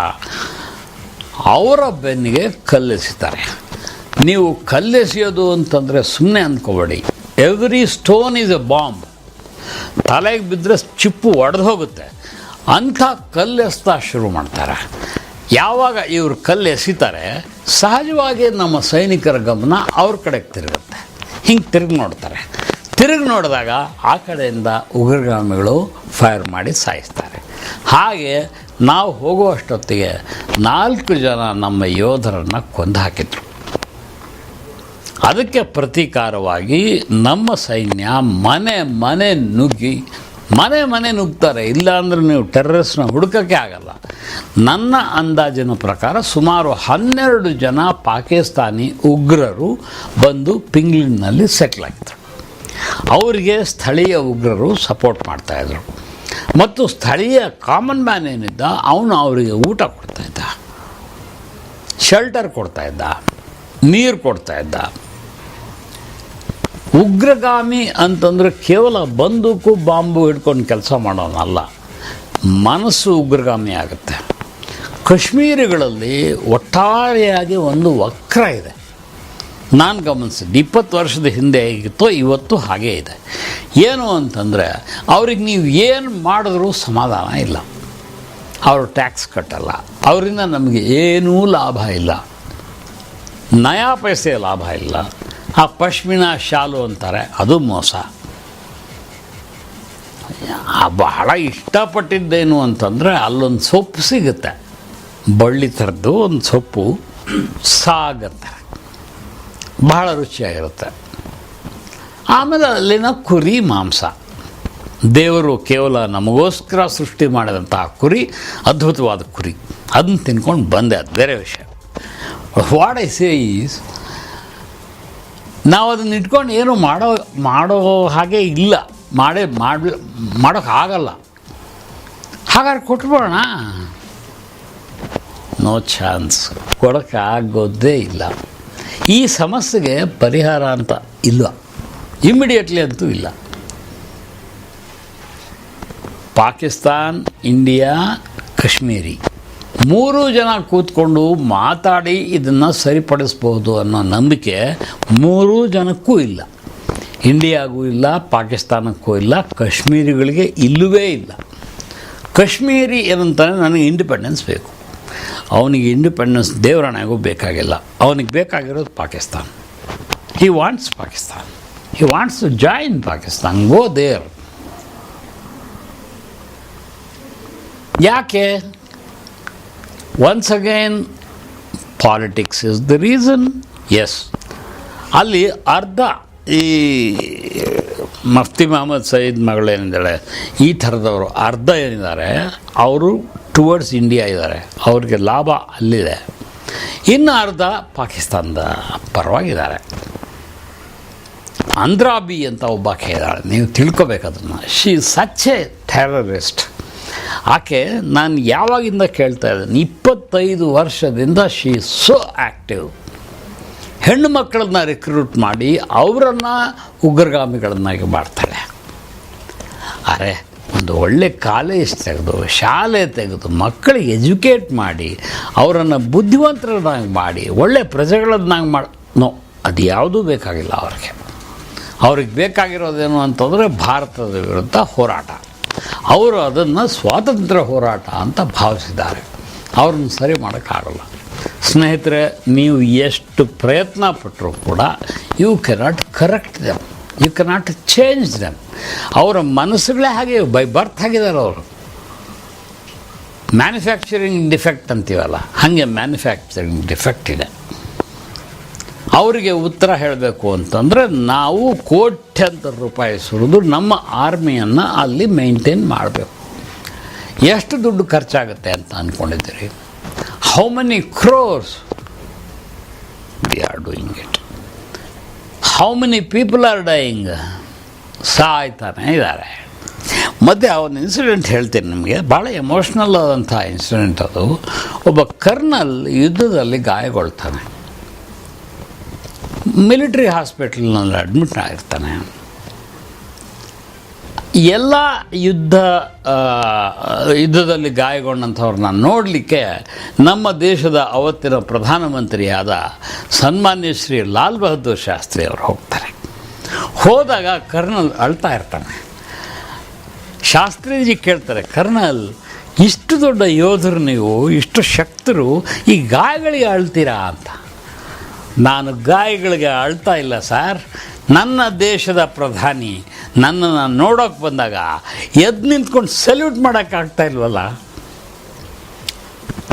ಅವರ ಬೆನ್ನಿಗೆ ಕಲ್ಲೆಸಿತಾರೆ ನೀವು ಕಲ್ಲೆಸೆಯೋದು ಅಂತಂದರೆ ಸುಮ್ಮನೆ ಅಂದ್ಕೋಬೇಡಿ. Every stone is a bomb ತಲೆಗೆ ಬಿದ್ದರೆ ಚಿಪ್ಪು ಒಡೆದು ಹೋಗುತ್ತೆ. ಅಂಥ ಕಲ್ಲೆಸ್ತಾ ಶುರು ಮಾಡ್ತಾರೆ. ಯಾವಾಗ ಇವರು ಕಲ್ಲು ಎಸಿತಾರೆ ಸಹಜವಾಗಿ ನಮ್ಮ ಸೈನಿಕರ ಗಮನ ಅವ್ರ ಕಡೆಗೆ ತಿರುಗುತ್ತೆ. ಹಿಂಗೆ ತಿರುಗಿ ನೋಡ್ತಾರೆ. ತಿರುಗಿ ನೋಡಿದಾಗ ಆ ಕಡೆಯಿಂದ ಉಗ್ರಗಾಮಿಗಳು ಫೈರ್ ಮಾಡಿ ಸಾಯಿಸ್ತಾರೆ. ಹಾಗೆ ನಾವು ಹೋಗುವಷ್ಟೊತ್ತಿಗೆ ನಾಲ್ಕು ಜನ ನಮ್ಮ ಯೋಧರನ್ನು ಕೊಂದು ಹಾಕಿದ್ರು. ಅದಕ್ಕೆ ಪ್ರತೀಕಾರವಾಗಿ ನಮ್ಮ ಸೈನ್ಯ ಮನೆ ಮನೆ ನುಗ್ಗಿ ಮನೆ ಮನೆ ನುಗ್ತಾರೆ, ಇಲ್ಲ ಅಂದರೆ ನೀವು ಟೆರ್ರಸ್ನ ಹುಡುಕೋಕ್ಕೆ ಆಗಲ್ಲ. ನನ್ನ ಅಂದಾಜಿನ ಪ್ರಕಾರ ಸುಮಾರು ಹನ್ನೆರಡು ಜನ ಪಾಕಿಸ್ತಾನಿ ಉಗ್ರರು ಬಂದು ಪಿಂಗ್ಲಿನಲ್ಲಿ ಸೆಟ್ಲ್ ಆಗ್ತಾರೆ ಅವರಿಗೆ ಸ್ಥಳೀಯ ಉಗ್ರರು ಸಪೋರ್ಟ್ ಮಾಡ್ತಾಯಿದ್ರು ಮತ್ತು ಸ್ಥಳೀಯ ಕಾಮನ್ ಮ್ಯಾನ್ ಏನಿದ್ದ, ಅವನು ಅವರಿಗೆ ಊಟ ಕೊಡ್ತಾಯಿದ್ದ ಶೆಲ್ಟರ್ ಕೊಡ್ತಾಯಿದ್ದ ನೀರು ಕೊಡ್ತಾಯಿದ್ದ ಉಗ್ರಗಾಮಿ ಅಂತಂದರೆ ಕೇವಲ ಬಂದೂಕು, ಬಾಂಬು ಹಿಡ್ಕೊಂಡು ಕೆಲಸ ಮಾಡೋನಲ್ಲ. ಮನಸ್ಸು ಉಗ್ರಗಾಮಿ ಆಗುತ್ತೆ. ಕಾಶ್ಮೀರಿಗಳಲ್ಲಿ ಒಟ್ಟಾರೆಯಾಗಿ ಒಂದು ವಕ್ರ ಇದೆ. ನಾನು ಗಮನಿಸಿದ್ದು ಇಪ್ಪತ್ತು ವರ್ಷದ ಹಿಂದೆ ಹೇಗಿತ್ತೋ ಇವತ್ತು ಹಾಗೇ ಇದೆ. ಏನು ಅಂತಂದರೆ, ಅವ್ರಿಗೆ ನೀವು ಏನು ಮಾಡಿದ್ರೂ ಸಮಾಧಾನ ಇಲ್ಲ. ಅವರು ಟ್ಯಾಕ್ಸ್ ಕಟ್ಟಲ್ಲ. ಅವರಿಂದ ನಮಗೆ ಏನೂ ಲಾಭ ಇಲ್ಲ. ನಯಾ ಪೈಸೆ ಲಾಭ ಇಲ್ಲ. ಆ ಪಶ್ಮಿನ ಶಾಲು ಅಂತಾರೆ, ಅದು ಮೋಸ. ಬಹಳ ಇಷ್ಟಪಟ್ಟಿದ್ದೇನು ಅಂತಂದರೆ ಅಲ್ಲೊಂದು ಸೊಪ್ಪು ಸಿಗುತ್ತೆ. ಬಳ್ಳಿ ಥರದ್ದು ಒಂದು ಸೊಪ್ಪು ಸಾಗತ್ತೆ. ಬಹಳ ರುಚಿಯಾಗಿರುತ್ತೆ. ಆಮೇಲೆ ಅಲ್ಲಿನ ಕುರಿ ಮಾಂಸ. ದೇವರು ಕೇವಲ ನಮಗೋಸ್ಕರ ಸೃಷ್ಟಿ ಮಾಡಿದಂತಹ ಕುರಿ, ಅದ್ಭುತವಾದ ಕುರಿ. ಅದನ್ನು ತಿನ್ಕೊಂಡು ಬಂದೆ, ಅದು ಬೇರೆ ವಿಷಯ. ವಾಟ್ ಐ ಸೇ ಈಸ್ ನಾವು ಅದನ್ನು ಇಟ್ಕೊಂಡು ಏನು ಮಾಡೋ ಮಾಡೋ ಹಾಗೆ ಇಲ್ಲ. ಮಾಡೇ, ಮಾಡಿ ಮಾಡೋಕ್ಕಾಗಲ್ಲ ಹಾಗಾದ್ರೆ ಕೊಟ್ಬಿಡೋಣ. ನೋ ಚಾನ್ಸ್ ಕೊಡೋಕ್ಕಾಗೋದೇ ಇಲ್ಲ. ಈ ಸಮಸ್ಯೆಗೆ ಪರಿಹಾರ ಅಂತ ಇಲ್ಲ. ಇಮ್ಮಿಡಿಯೇಟ್ಲಿ ಅಂತೂ ಇಲ್ಲ. ಪಾಕಿಸ್ತಾನ್, ಇಂಡಿಯಾ, ಕಾಶ್ಮೀರಿ. ಮೂರು ಜನ ಕೂತ್ಕೊಂಡು ಮಾತಾಡಿ ಇದನ್ನು ಸರಿಪಡಿಸ್ಬೋದು ಅನ್ನೋ ನಂಬಿಕೆ ಮೂರೂ ಜನಕ್ಕೂ ಇಲ್ಲ. ಇಂಡಿಯಾಗೂ ಇಲ್ಲ, ಪಾಕಿಸ್ತಾನಕ್ಕೂ ಇಲ್ಲ, ಕಾಶ್ಮೀರಿಗಳಿಗೆ ಇಲ್ಲವೇ ಇಲ್ಲ. ಕಾಶ್ಮೀರಿ ಏನಂತಾನೆ ನನಗೆ ಇಂಡಿಪೆಂಡೆನ್ಸ್ ಬೇಕು. ಅವನಿಗೆ ಇಂಡಿಪೆಂಡೆನ್ಸ್ ದೇವರಾಣೆಗೂ ಬೇಕಾಗಿಲ್ಲ. ಅವನಿಗೆ ಬೇಕಾಗಿರೋದು Pakistan. He wants Pakistan. He wants to join Pakistan. Go there ಯಾಕೆ? Once again politics is the reason yes ಅಲ್ಲಿ ಅರ್ಧ ಈ, ಮಫ್ತಿ ಮೊಹಮ್ಮದ್ ಸಯೀದ್ ಮಗಳೇನಿದ್ದಾಳೆ ಈ ಥರದವರು ಅರ್ಧ ಏನಿದ್ದಾರೆ, ಅವರು ಟುವರ್ಡ್ಸ್ ಇಂಡಿಯಾ ಇದ್ದಾರೆ. ಅವ್ರಿಗೆ ಲಾಭ ಅಲ್ಲಿದೆ. ಇನ್ನು ಅರ್ಧ ಪಾಕಿಸ್ತಾನದ ಪರವಾಗಿದ್ದಾರೆ. ಅಂದ್ರಾಬಿ ಅಂತ ಒಬ್ಬಾಕೆ ಇದ್ದಾಳೆ. ನೀವು ತಿಳ್ಕೊಬೇಕು ಅದನ್ನು. ಶಿ ಸಚ್ ಎ ಟೆರರಿಸ್ಟ್ ಆಕೆ ನಾನು ಯಾವಾಗಿಂದ ಕೇಳ್ತಾ ಇದ್ದೀನಿ? ಇಪ್ಪತ್ತೈದು ವರ್ಷದಿಂದ ಶಿ ಸೋ ಆ್ಯಕ್ಟಿವ್ ಹೆಣ್ಣು ಮಕ್ಕಳನ್ನ ರಿಕ್ರೂಟ್ ಮಾಡಿ ಅವರನ್ನು ಉಗ್ರಗಾಮಿಗಳನ್ನಾಗಿ ಮಾಡ್ತಾಳೆ. ಅರೆ, ಒಂದು ಒಳ್ಳೆ ಕಾಲೇಜ್ ತೆಗೆದು, ಶಾಲೆ ತೆಗೆದು, ಮಕ್ಕಳಿಗೆ ಎಜುಕೇಟ್ ಮಾಡಿ, ಅವರನ್ನು ಬುದ್ಧಿವಂತರನ್ನಾಗಿ ಮಾಡಿ, ಒಳ್ಳೆ ಪ್ರಜೆಗಳನ್ನಾಗಿ ಮಾಡಿ, ನೋ, ಅದು ಯಾವುದೂ ಬೇಕಾಗಿಲ್ಲ ಅವ್ರಿಗೆ. ಅವ್ರಿಗೆ ಬೇಕಾಗಿರೋದೇನು ಅಂತಂದರೆ ಭಾರತದ ವಿರುದ್ಧ ಹೋರಾಟ. ಅವರು ಅದನ್ನು ಸ್ವಾತಂತ್ರ್ಯ ಹೋರಾಟ ಅಂತ ಭಾವಿಸಿದ್ದಾರೆ. ಅವ್ರನ್ನ ಸರಿ ಮಾಡೋಕ್ಕಾಗಲ್ಲ. ಸ್ನೇಹಿತರೆ, ನೀವು ಎಷ್ಟು ಪ್ರಯತ್ನ ಪಟ್ಟರೂ ಕೂಡ you cannot correct them you cannot change them ಅವರ ಮನಸ್ಸುಗಳೇ ಹಾಗೆ ಬೈ ಬರ್ತ್ ಆಗಿದ್ದಾರೆ ಅವರು. ಮ್ಯಾನುಫ್ಯಾಕ್ಚರಿಂಗ್ ಡಿಫೆಕ್ಟ್ ಅಂತೀವಲ್ಲ, ಹಾಗೆ ಮ್ಯಾನುಫ್ಯಾಕ್ಚರಿಂಗ್ ಡಿಫೆಕ್ಟ್ ಇದೆ. ಅವರಿಗೆ ಉತ್ತರ ಹೇಳಬೇಕು ಅಂತಂದರೆ ನಾವು ಕೋಟ್ಯಂತರ ರೂಪಾಯಿ ಸುರಿದು ನಮ್ಮ ಆರ್ಮಿಯನ್ನು ಅಲ್ಲಿ ಮೇಂಟೈನ್ ಮಾಡಬೇಕು. ಎಷ್ಟು ದುಡ್ಡು ಖರ್ಚಾಗುತ್ತೆ ಅಂತ ಅಂದ್ಕೊಂಡಿದ್ದೀರಿ how many crores we are doing it how many people are dying ಸಾಯ್ತಾನೆ ಇದ್ದಾರೆ. ಮತ್ತು ಒಂದು ಇನ್ಸಿಡೆಂಟ್ ಹೇಳ್ತೀನಿ ನಿಮಗೆ. ಭಾಳ ಎಮೋಷ್ನಲ್ ಆದಂಥ ಇನ್ಸಿಡೆಂಟ್ ಅದು. ಒಬ್ಬ ಕರ್ನಲ್ ಯುದ್ಧದಲ್ಲಿ ಗಾಯಗೊಳ್ತಾನೆ. ಮಿಲಿಟ್ರಿ ಹಾಸ್ಪಿಟಲ್ನಲ್ಲಿ ಅಡ್ಮಿಟ್ ಆಗಿರ್ತಾನೆ. ಎಲ್ಲ ಯುದ್ಧ ಯುದ್ಧದಲ್ಲಿ ಗಾಯಗೊಂಡಂಥವ್ರನ್ನ ನೋಡಲಿಕ್ಕೆ ನಮ್ಮ ದೇಶದ ಅವತ್ತಿನ ಪ್ರಧಾನಮಂತ್ರಿಯಾದ ಸನ್ಮಾನ್ಯ ಶ್ರೀ ಲಾಲ್ ಬಹದ್ದೂರ್ ಶಾಸ್ತ್ರಿ ಅವರು ಹೋಗ್ತಾರೆ. ಹೋದಾಗ ಕರ್ನಲ್ ಅಳ್ತಾ ಇರ್ತಾನೆ. ಶಾಸ್ತ್ರೀಜಿ ಕೇಳ್ತಾರೆ, ಕರ್ನಲ್, ಇಷ್ಟು ದೊಡ್ಡ ಯೋಧರು ನೀವು, ಇಷ್ಟು ಶಕ್ತರು ಈ ಗಾಯಗಳಿಗೆ ಅಳ್ತೀರಾ? ಅಂತ. ನಾನು ಗಾಯಗಳಿಗೆ ಅಳ್ತಾ ಇಲ್ಲ, ಸರ್. ನನ್ನ ದೇಶದ ಪ್ರಧಾನಿ ನನ್ನನ್ನು ನೋಡೋಕೆ ಬಂದಾಗ ಎದ್ದು ನಿಂತ್ಕೊಂಡು ಸಲ್ಯೂಟ್ ಮಾಡೋಕ್ಕಾಗ್ತಾ ಇಲ್ವಲ್ಲ?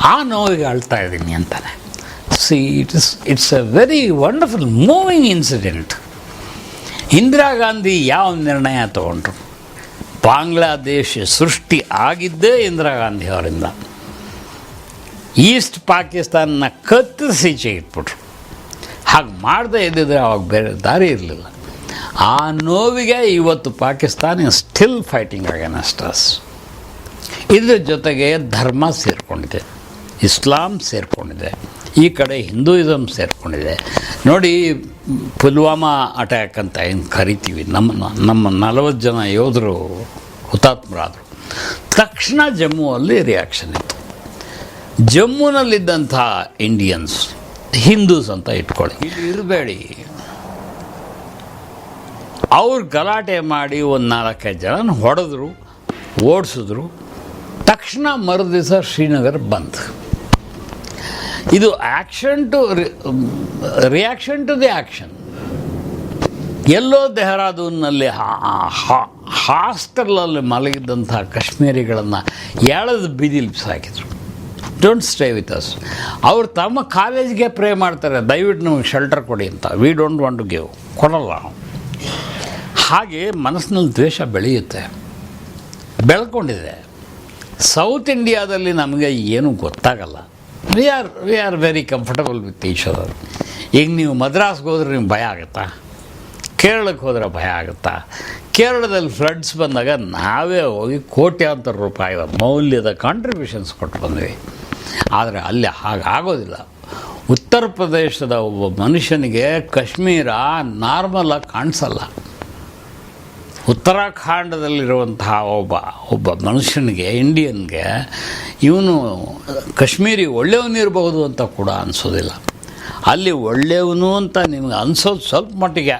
ಆ ನೋವಿಗೆ ಅಳ್ತಾ ಇದ್ದೀನಿ ಅಂತಾನೆ. See it is it's a very wonderful moving incident Indira Gandhi ಯಾವ ನಿರ್ಣಯ ತಗೊಂಡ್ರು? ಬಾಂಗ್ಲಾದೇಶ ಸೃಷ್ಟಿ ಆಗಿದ್ದೇ ಇಂದಿರಾ ಗಾಂಧಿ ಅವರಿಂದ. ಈಸ್ಟ್ ಪಾಕಿಸ್ತಾನ ಕತ್ತರಿಸಿ ಇಟ್ಬಿಟ್ರು. ಹಾಗೆ ಮಾಡದೇ ಇದ್ದಿದ್ರೆ ಅವಾಗ ಬೇರೆ ದಾರಿ ಇರಲಿಲ್ಲ. ಆ ನೋವಿಗೆ ಇವತ್ತು Pakistan still fighting against us ಇದ್ರ ಜೊತೆಗೆ ಧರ್ಮ ಸೇರಿಕೊಂಡಿದೆ, ಇಸ್ಲಾಂ ಸೇರಿಕೊಂಡಿದೆ, ಈ ಕಡೆ ಹಿಂದೂಯಿಸಮ್ ಸೇರಿಕೊಂಡಿದೆ. ನೋಡಿ, ಪುಲ್ವಾಮಾ ಅಟ್ಯಾಕ್ ಅಂತ ಏನು ಕರಿತೀವಿ, ನಮ್ಮ ನಮ್ಮ ನಲವತ್ತು ಜನ ಯೋಧರು ಹುತಾತ್ಮರಾದರು. ತಕ್ಷಣ ಜಮ್ಮುವಲ್ಲಿ ರಿಯಾಕ್ಷನ್ ಇತ್ತು. ಜಮ್ಮುನಲ್ಲಿದ್ದಂಥ ಇಂಡಿಯನ್ಸ್ ಹಿಂದೂಸ್ ಅಂತ ಇಟ್ಕೊಳ್ಳಿ. ಇಲ್ಲಿ ಇರಬೇಡಿ. ಅವ್ರು ಗಲಾಟೆ ಮಾಡಿ ಒಂದು ನಾಲ್ಕೈದು ಜನ ಹೊಡೆದ್ರು ಓಡಿಸಿದ್ರು. ತಕ್ಷಣ ಮರುದಿವಸ ಶ್ರೀನಗರ್ ಬಂತು ಇದು action to reaction to the action ಎಲ್ಲೋ ದೆಹರಾದೂನ್ನಲ್ಲಿ ಹಾಸ್ಟೆಲಲ್ಲಿ ಮಲಗಿದ್ದಂಥ ಕಾಶ್ಮೀರಿಗಳನ್ನು ಎಳೆದು ಬೀದಿಲಿ ಸಾಕಿದ್ರು ಡೋಂಟ್ ಸ್ಟೇ ವಿತ್ ಅಸ್ ಅವ್ರು ತಮ್ಮ ಕಾಲೇಜ್ಗೆ ಪ್ರೇ ಮಾಡ್ತಾರೆ. ದಯವಿಟ್ಟು ನಮಗೆ ಶೆಲ್ಟರ್ ಕೊಡಿ ಅಂತ. We don't want to give ಕೊಡಲ್ಲ. ಹಾಗೆ ಮನಸ್ಸಿನಲ್ಲಿ ದ್ವೇಷ ಬೆಳೆಯುತ್ತೆ. ಬೆಳ್ಕೊಂಡಿದೆ. ಸೌತ್ ಇಂಡಿಯಾದಲ್ಲಿ ನಮಗೆ ಏನೂ ಗೊತ್ತಾಗಲ್ಲ. We are we are very comfortable with other ಈಗ ನೀವು ಮದ್ರಾಸ್ಗೆ ಹೋದ್ರೆ ನಿಮ್ಗೆ ಭಯ ಆಗುತ್ತಾ? ಕೇರಳಕ್ಕೆ ಹೋದ್ರೆ ಭಯ ಆಗುತ್ತಾ? ಕೇರಳದಲ್ಲಿ ಫ್ಲಡ್ಸ್ ಬಂದಾಗ ನಾವೇ ಹೋಗಿ ಕೋಟ್ಯಾಂತರ ರೂಪಾಯಿ ಮೌಲ್ಯದ ಕಾಂಟ್ರಿಬ್ಯೂಷನ್ಸ್ ಕೊಟ್ಟು ಬಂದ್ವಿ. ಆದರೆ ಅಲ್ಲಿ ಹಾಗಾಗೋದಿಲ್ಲ. ಉತ್ತರ ಪ್ರದೇಶದ ಒಬ್ಬ ಮನುಷ್ಯನಿಗೆ ಕಾಶ್ಮೀರ ನಾರ್ಮಲಾಗಿ ಕಾಣಿಸಲ್ಲ. ಉತ್ತರಾಖಂಡದಲ್ಲಿರುವಂತಹ ಒಬ್ಬ ಒಬ್ಬ ಮನುಷ್ಯನಿಗೆ, ಇಂಡಿಯನ್ಗೆ ಇವನು ಕಾಶ್ಮೀರಿ ಒಳ್ಳೆಯವನಿರಬಹುದು ಅಂತ ಕೂಡ ಅನಿಸೋದಿಲ್ಲ. ಅಲ್ಲಿ ಒಳ್ಳೆಯವನು ಅಂತ ನಿಮ್ಗೆ ಅನಿಸೋದು ಸ್ವಲ್ಪ ಮಟ್ಟಿಗೆ.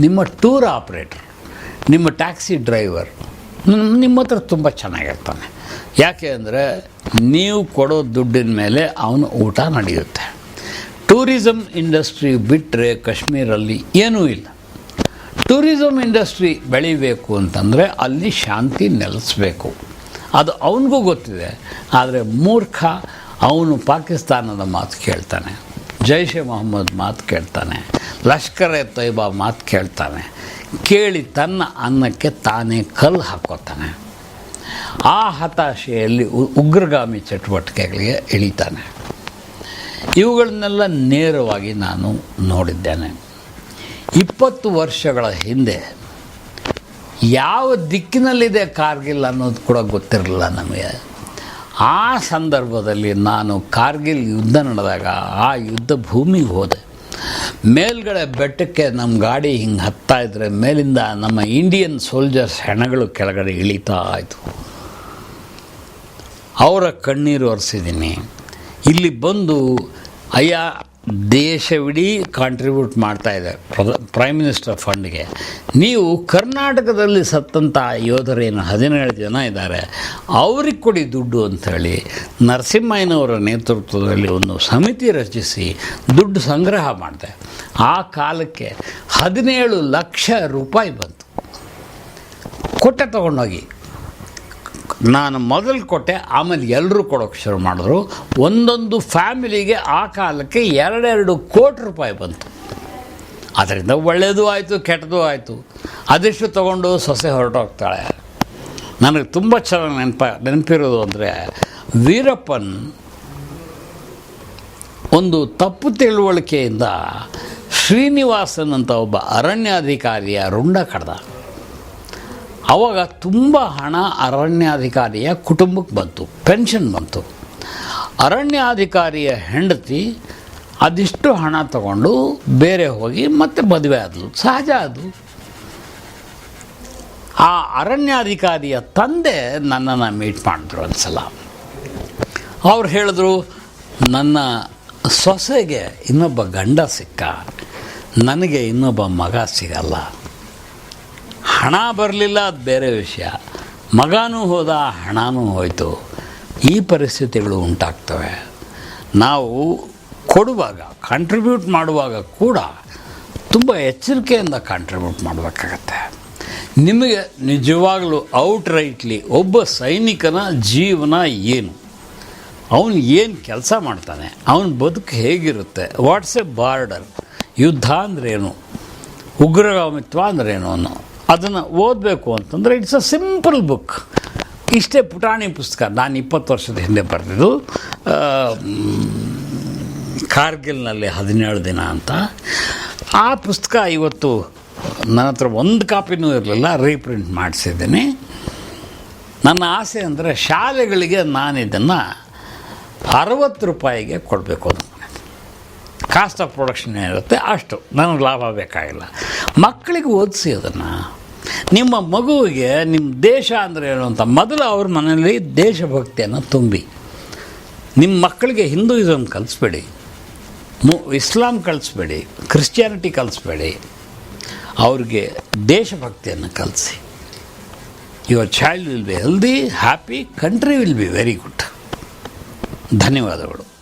ನಿಮ್ಮ ಟೂರ್ ಆಪ್ರೇಟರ್, ನಿಮ್ಮ ಟ್ಯಾಕ್ಸಿ ಡ್ರೈವರ್ ನಿಮ್ಮ ಹತ್ರ ತುಂಬ ಚೆನ್ನಾಗಿರ್ತಾನೆ. ಯಾಕೆ ಅಂದರೆ ನೀವು ಕೊಡೋ ದುಡ್ಡಿನ ಮೇಲೆ ಅವನು ಊಟ ನಡೆಯುತ್ತೆ. ಟೂರಿಸಮ್ ಇಂಡಸ್ಟ್ರಿ ಬಿಟ್ಟರೆ ಕಾಶ್ಮೀರಲ್ಲಿ ಏನೂ ಇಲ್ಲ. ಟೂರಿಸಮ್ ಇಂಡಸ್ಟ್ರಿ ಬೆಳಿಬೇಕು ಅಂತಂದರೆ ಅಲ್ಲಿ ಶಾಂತಿ ನೆಲೆಸಬೇಕು. ಅದು ಅವನಿಗೂ ಗೊತ್ತಿದೆ, ಆದರೆ ಮೂರ್ಖ ಅವನು ಪಾಕಿಸ್ತಾನದ ಮಾತು ಕೇಳ್ತಾನೆ. ಜೈಷ್ ಎ ಮೊಹಮ್ಮದ್ ಮಾತು ಕೇಳ್ತಾನೆ. ಲಷ್ಕರ್ ಎ ತೈಬಾ ಮಾತು ಕೇಳ್ತಾನೆ. ಕೇಳಿ ತನ್ನ ಅನ್ನಕ್ಕೆ ತಾನೇ ಕಲ್ಲು ಹಾಕೋತಾನೆ ಆ ಹತಾಶೆಯಲ್ಲಿ ಉಗ್ರಗಾಮಿ ಚಟುವಟಿಕೆಗಳಿಗೆ ಇಳಿತಾನೆ. ಇವುಗಳನ್ನೆಲ್ಲ ನೇರವಾಗಿ ನಾನು ನೋಡಿದ್ದೇನೆ. ಇಪ್ಪತ್ತು ವರ್ಷಗಳ ಹಿಂದೆ ಯಾವ ದಿಕ್ಕಿನಲ್ಲಿದೆ ಕಾರ್ಗಿಲ್ ಅನ್ನೋದು ಕೂಡ ಗೊತ್ತಿರಲಿಲ್ಲ ನಮಗೆ. ಆ ಸಂದರ್ಭದಲ್ಲಿ ನಾನು ಕಾರ್ಗಿಲ್ ಯುದ್ಧ ನಡೆದಾಗ ಆ ಯುದ್ಧ ಭೂಮಿಗೆ ಹೋದೆ. ಮೇಲ್ಗಡೆ ಬೆಟ್ಟಕ್ಕೆ ನಮ್ಮ ಗಾಡಿ ಹಿಂಗೆ ಹತ್ತಾ ಇದ್ರೆ ಮೇಲಿಂದ ನಮ್ಮ ಇಂಡಿಯನ್ ಸೋಲ್ಜರ್ಸ್ ಹೆಣಗಳು ಕೆಳಗಡೆ ಇಳಿತಾ ಆಯಿತು ಅವರ ಕಣ್ಣೀರು ಒರೆಸಿದ್ದೀನಿ. ಇಲ್ಲಿ ಬಂದು ಅಯ್ಯ ದೇಶವಿಡೀ ಕಾಂಟ್ರಿಬ್ಯೂಟ್ ಮಾಡ್ತಾ ಇದೆ. ಪ್ರೈಮ್ ಮಿನಿಸ್ಟರ್ ಫಂಡ್ಗೆ ನೀವು ಕರ್ನಾಟಕದಲ್ಲಿ ಸತ್ತಂಥ ಯೋಧರೇನು ಹದಿನೇಳು ಜನ ಇದ್ದಾರೆ. ಅವ್ರಿಗೆ ಕೊಡಿ ದುಡ್ಡು ಅಂಥೇಳಿ ನರಸಿಂಹಯ್ಯನವರ ನೇತೃತ್ವದಲ್ಲಿ ಒಂದು ಸಮಿತಿ ರಚಿಸಿ ದುಡ್ಡು ಸಂಗ್ರಹ ಮಾಡಿದೆ. ಆ ಕಾಲಕ್ಕೆ ಹದಿನೇಳು ಲಕ್ಷ ರೂಪಾಯಿ ಬಂತು. ಕೊಟ್ಟೆ ತೊಗೊಂಡೋಗಿ. ನಾನು ಮೊದಲು ಕೊಟ್ಟೆ, ಆಮೇಲೆ ಎಲ್ಲರೂ ಕೊಡೋಕ್ಕೆ ಶುರು ಮಾಡಿದ್ರು. ಒಂದೊಂದು ಫ್ಯಾಮಿಲಿಗೆ ಆ ಕಾಲಕ್ಕೆ ಎರಡೆರಡು ಕೋಟಿ ರೂಪಾಯಿ ಬಂತು. ಅದರಿಂದ ಒಳ್ಳೆಯದು ಆಯಿತು ಕೆಟ್ಟದ್ದು ಆಯಿತು. ಅದೆಷ್ಟು ತೊಗೊಂಡು ಸೊಸೆ ಹೊರಟೋಗ್ತಾಳೆ? ನನಗೆ ತುಂಬ ಚೆನ್ನಾಗಿ ನೆನಪ, ನೆನಪಿರೋದು ಅಂದರೆ ವೀರಪ್ಪನ್ ಒಂದು ತಪ್ಪು ತಿಳುವಳಿಕೆಯಿಂದ ಶ್ರೀನಿವಾಸನ್ ಅಂತ ಒಬ್ಬ ಅರಣ್ಯಾಧಿಕಾರಿಯ ರುಂಡ ಕಡ್ದ. ಆವಾಗ ತುಂಬ ಹಣ ಅರಣ್ಯಾಧಿಕಾರಿಯ ಕುಟುಂಬಕ್ಕೆ ಬಂತು ಪೆನ್ಷನ್ ಬಂತು. ಅರಣ್ಯಾಧಿಕಾರಿಯ ಹೆಂಡತಿ ಅದಿಷ್ಟು ಹಣ ತಗೊಂಡು ಬೇರೆ ಹೋಗಿ ಮತ್ತೆ ಮದುವೆ ಆದಳು ಸಹಜ ಅದು. ಆ ಅರಣ್ಯಾಧಿಕಾರಿಯ ತಂದೆ ನನ್ನನ್ನು ಮೀಟ್ ಮಾಡಿದ್ರು ಒಂದು ಸಲ ಅವ್ರು ಹೇಳಿದ್ರು, ನನ್ನ ಸೊಸೆಗೆ ಇನ್ನೊಬ್ಬ ಗಂಡ ಸಿಕ್ಕ, ನನಗೆ ಇನ್ನೊಬ್ಬ ಮಗ ಸಿಗಲ್ಲ. ಹಣ ಬರಲಿಲ್ಲ ಅದು ಬೇರೆ ವಿಷಯ. ಮಗನೂ ಹೋದ, ಹಣನೂ ಹೋಯಿತು. ಈ ಪರಿಸ್ಥಿತಿಗಳು ಉಂಟಾಗ್ತವೆ. ನಾವು ಕೊಡುವಾಗ ಕಾಂಟ್ರಿಬ್ಯೂಟ್ ಮಾಡುವಾಗ ಕೂಡ ತುಂಬ ಎಚ್ಚರಿಕೆಯಿಂದ ಕಾಂಟ್ರಿಬ್ಯೂಟ್ ಮಾಡಬೇಕಾಗತ್ತೆ. ನಿಮಗೆ ನಿಜವಾಗಲೂ ಔಟ್ ರೈಟ್ಲಿ ಒಬ್ಬ ಸೈನಿಕನ ಜೀವನ ಏನು? ಅವನು ಏನು ಕೆಲಸ ಮಾಡ್ತಾನೆ? ಅವನ ಬದುಕು ಹೇಗಿರುತ್ತೆ? ವಾಟ್ಸ್ ಎ ಬಾರ್ಡರ್ ಯುದ್ಧ ಅಂದ್ರೇನು? ಉಗ್ರಗಾಮಿತ್ವ ಅಂದ್ರೇನು ಅನ್ನೋ ಅದನ್ನು ಓದಬೇಕು ಅಂತಂದರೆ ಇಟ್ಸ್ ಅ ಸಿಂಪಲ್ ಬುಕ್ ಇಷ್ಟೇ ಪುಟಾಣಿ ಪುಸ್ತಕ. ನಾನು ಇಪ್ಪತ್ತು ವರ್ಷದ ಹಿಂದೆ ಬರೆದಿದ್ದು ಕಾರ್ಗಿಲ್ನಲ್ಲಿ ಹದಿನೇಳು ದಿನ ಅಂತ. ಆ ಪುಸ್ತಕ ಇವತ್ತು ನನ್ನ ಹತ್ರ ಒಂದು ಕಾಪಿನೂ ಇರಲಿಲ್ಲ, ರೀಪ್ರಿಂಟ್ ಮಾಡಿಸಿದ್ದೀನಿ. ನನ್ನ ಆಸೆ ಅಂದರೆ ಶಾಲೆಗಳಿಗೆ ನಾನು ಇದನ್ನು ಅರವತ್ತು ರೂಪಾಯಿಗೆ ಕೊಡಬೇಕು ಅಂತ ಕಾಸ್ಟ್ ಆಫ್ ಪ್ರೊಡಕ್ಷನ್ ಏನಿರುತ್ತೆ ಅಷ್ಟು. ನನಗೆ ಲಾಭ ಬೇಕಾಗಿಲ್ಲ. ಮಕ್ಕಳಿಗೆ ಓದಿಸಿ ಅದನ್ನು. ನಿಮ್ಮ ಮಗುವಿಗೆ ನಿಮ್ಮ ದೇಶ ಅಂದರೆ ಏನು ಅಂತ ಮೊದಲು ಅವ್ರ ಮನೆಯಲ್ಲಿ ದೇಶಭಕ್ತಿಯನ್ನು ತುಂಬಿ. ನಿಮ್ಮ ಮಕ್ಕಳಿಗೆ ಹಿಂದೂಯಿಸಮ್ ಕಲಿಸ್ಬೇಡಿ. ಮು, ಇಸ್ಲಾಂ ಕಲಿಸ್ಬೇಡಿ, ಕ್ರಿಶ್ಚಿಯಾನಿಟಿ ಕಲಿಸ್ಬೇಡಿ. ಅವ್ರಿಗೆ ದೇಶಭಕ್ತಿಯನ್ನು ಕಲಿಸಿ. Your child will be healthy happy country will be very good ಧನ್ಯವಾದಗಳು.